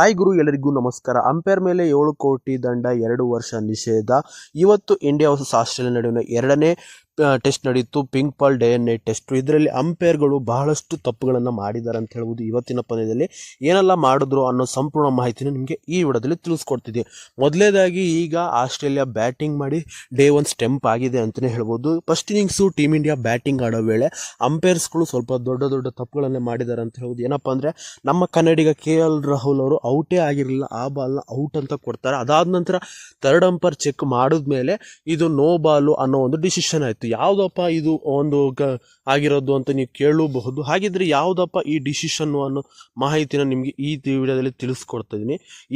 Hi ಗುರು, ಎಲ್ಲರಿಗೂ ನಮಸ್ಕಾರ. Umpire ಮೇಲೆ ಏಳು ಕೋಟಿ ದಂಡ, ಎರಡು ವರ್ಷ ನಿಷೇಧ. ಇವತ್ತು ಇಂಡಿಯಾ ವರ್ಸಸ್ ಆಸ್ಟ್ರೇಲಿಯಾ ನಡುವಿನ ಎರಡನೇ ಟೆಸ್ಟ್ ನಡೆಯಿತು pink ball, day and night test. ಇದರಲ್ಲಿ ಅಂಪೈರ್ಗಳು ಬಹಳಷ್ಟು ತಪ್ಪುಗಳನ್ನು ಮಾಡಿದ್ದಾರೆ ಅಂತ ಹೇಳ್ಬೋದು ಇವತ್ತಿನ ಪಂದ್ಯದಲ್ಲಿ. ಏನೆಲ್ಲ ಮಾಡಿದ್ರು ಅನ್ನೋ ಸಂಪೂರ್ಣ ಮಾಹಿತಿನ ನಿಮಗೆ ಈ ವಿಡದಲ್ಲಿ ತಿಳಿಸ್ಕೊಡ್ತಿದ್ದೆ. ಮೊದಲೇದಾಗಿ ಈಗ ಆಸ್ಟ್ರೇಲಿಯಾ ಬ್ಯಾಟಿಂಗ್ ಮಾಡಿ ಡೇ ಒನ್ ಸ್ಟೆಂಪ್ ಆಗಿದೆ ಅಂತಲೇ ಹೇಳ್ಬೋದು. First innings team India batting ಆಡೋ ವೇಳೆ ಅಂಪೈರ್ಸ್ಗಳು ಸ್ವಲ್ಪ ದೊಡ್ಡ ದೊಡ್ಡ ತಪ್ಪುಗಳನ್ನೇ ಮಾಡಿದ್ದಾರೆ ಅಂತ ಹೇಳ್ಬೋದು. ಏನಪ್ಪ ಅಂದರೆ ನಮ್ಮ ಕನ್ನಡಿಗ ಕೆ ಎಲ್ ರಾಹುಲ್ ಅವರು ಔಟೇ ಆಗಿರಲಿಲ್ಲ. ಆ ಬಾಲ್ನ ಔಟ್ ಅಂತ ಕೊಡ್ತಾರೆ. ಅದಾದ ನಂತರ ಥರ್ಡ್ ಅಂಪರ್ ಚೆಕ್ ಮಾಡಿದ್ಮೇಲೆ ಇದು ನೋ ಬಾಲು ಅನ್ನೋ ಒಂದು ಡಿಸಿಷನ್ ಆಯಿತು. ಯಾವುದಪ್ಪ ಇದು ಒಂದು ಗ ಆಗಿರೋದು ಅಂತ ನೀವು ಕೇಳಬಹುದು. ಹಾಗಿದ್ರೆ ಯಾವುದಪ್ಪ ಈ ಡಿಸಿಷನ್ನು ಅನ್ನೋ ಮಾಹಿತಿನ ನಿಮಗೆ ಈ ವಿಡಿಯೋದಲ್ಲಿ ತಿಳಿಸ್ಕೊಡ್ತಾ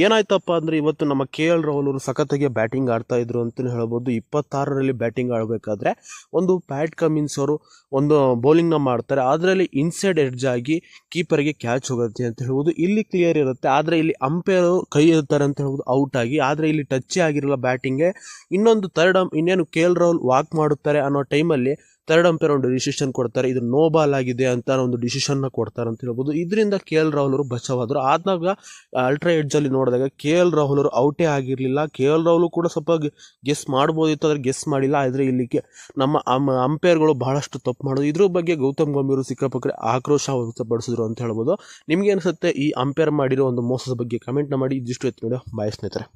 ಏನಾಯ್ತಪ್ಪ ಅಂದರೆ ಇವತ್ತು ನಮ್ಮ ಕೆ ಎಲ್ ರಾಹುಲ್ ಅವರು ಸಖತ್ತಾಗಿ ಬ್ಯಾಟಿಂಗ್ ಆಡ್ತಾ ಇದ್ರು ಅಂತಲೇ ಹೇಳ್ಬೋದು. ಇಪ್ಪತ್ತಾರರಲ್ಲಿ ಬ್ಯಾಟಿಂಗ್ ಆಡಬೇಕಾದ್ರೆ ಒಂದು ಪ್ಯಾಟ್ ಕಮಿನ್ಸ್ ಅವರು ಒಂದು ಬೌಲಿಂಗ್ನ ಮಾಡ್ತಾರೆ. ಅದರಲ್ಲಿ ಇನ್ಸೈಡ್ ಎಡ್ಜ್ ಆಗಿ ಕೀಪರ್ಗೆ ಕ್ಯಾಚ್ ಹೋಗುತ್ತೆ ಅಂತ ಹೇಳ್ಬೋದು. ಇಲ್ಲಿ ಕ್ಲಿಯರ್ ಇರುತ್ತೆ. ಆದರೆ ಇಲ್ಲಿ ಅಂಪೈರ್ ಕೈ ಇರ್ತಾರೆ ಅಂತ ಹೇಳ್ಬೋದು ಔಟ್ ಆಗಿ. ಆದರೆ ಇಲ್ಲಿ ಟಚ್ ಆಗಿರಲ್ಲ ಬ್ಯಾಟಿಂಗ್ಗೆ ಇನ್ನೊಂದು ಥರ್ಡ್ ಇನ್ನೇನು ಕೆ ಎಲ್ ರಾಹುಲ್ ವಾಕ್ ಮಾಡುತ್ತಾರೆ ಅನ್ನೋ ಟೈಮಲ್ಲಿ ಥರ್ಡ್ ಅಂಪೇರ್ ಒಂದು ಡಿಸಿಷನ್ ಕೊಡ್ತಾರೆ, ಇದು ನೋ ಬಾಲ್ ಆಗಿದೆ ಅಂತ ಒಂದು ಡಿಸಿಷನ್ನ ಕೊಡ್ತಾರೆ ಅಂತ ಹೇಳ್ಬೋದು. ಇದರಿಂದ ಕೆ ಎಲ್ ರಾಹುಲ್ ಅವರು ಬಚಾವಾದರು. ಆದಾಗ ಅಲ್ಟ್ರಾ ಎಡ್ಜಲ್ಲಿ ನೋಡಿದಾಗ ಕೆ ಎಲ್ ರಾಹುಲ್ ಅವರು ಔಟೇ ಆಗಿರಲಿಲ್ಲ. ಕೆ ಎಲ್ ರಾಹುಲ್ ಕೂಡ ಸ್ವಲ್ಪ ಗೆಸ್ ಮಾಡ್ಬೋದಿತ್ತು, ಆದರೆ ಗೆಸ್ ಮಾಡಿಲ್ಲ. ಆದರೆ ಇಲ್ಲಿ ನಮ್ಮ ಅಂಪೇರ್ಗಳು ಬಹಳಷ್ಟು ತಪ್ಪು ಮಾಡೋದು ಇದ್ರ ಬಗ್ಗೆ ಗೌತಮ್ ಗಂಭೀರ್ ಸಿಕ್ಕಾಪಕ್ಕೆ ಆಕ್ರೋಶ ವ್ಯಕ್ತಪಡಿಸಿದ್ರು ಅಂತ ಹೇಳ್ಬೋದು. ನಿಮಗೆ ಅನಿಸುತ್ತೆ ಈ ಅಂಪೇರ್ ಮಾಡಿರೋ ಒಂದು ಮೋಸದ ಬಗ್ಗೆ ಕಮೆಂಟ್ನ ಮಾಡಿ. ಇದಿಷ್ಟು ಎತ್ತು ಬಾಯ್ ಸ್ನೇಹಿತರೆ.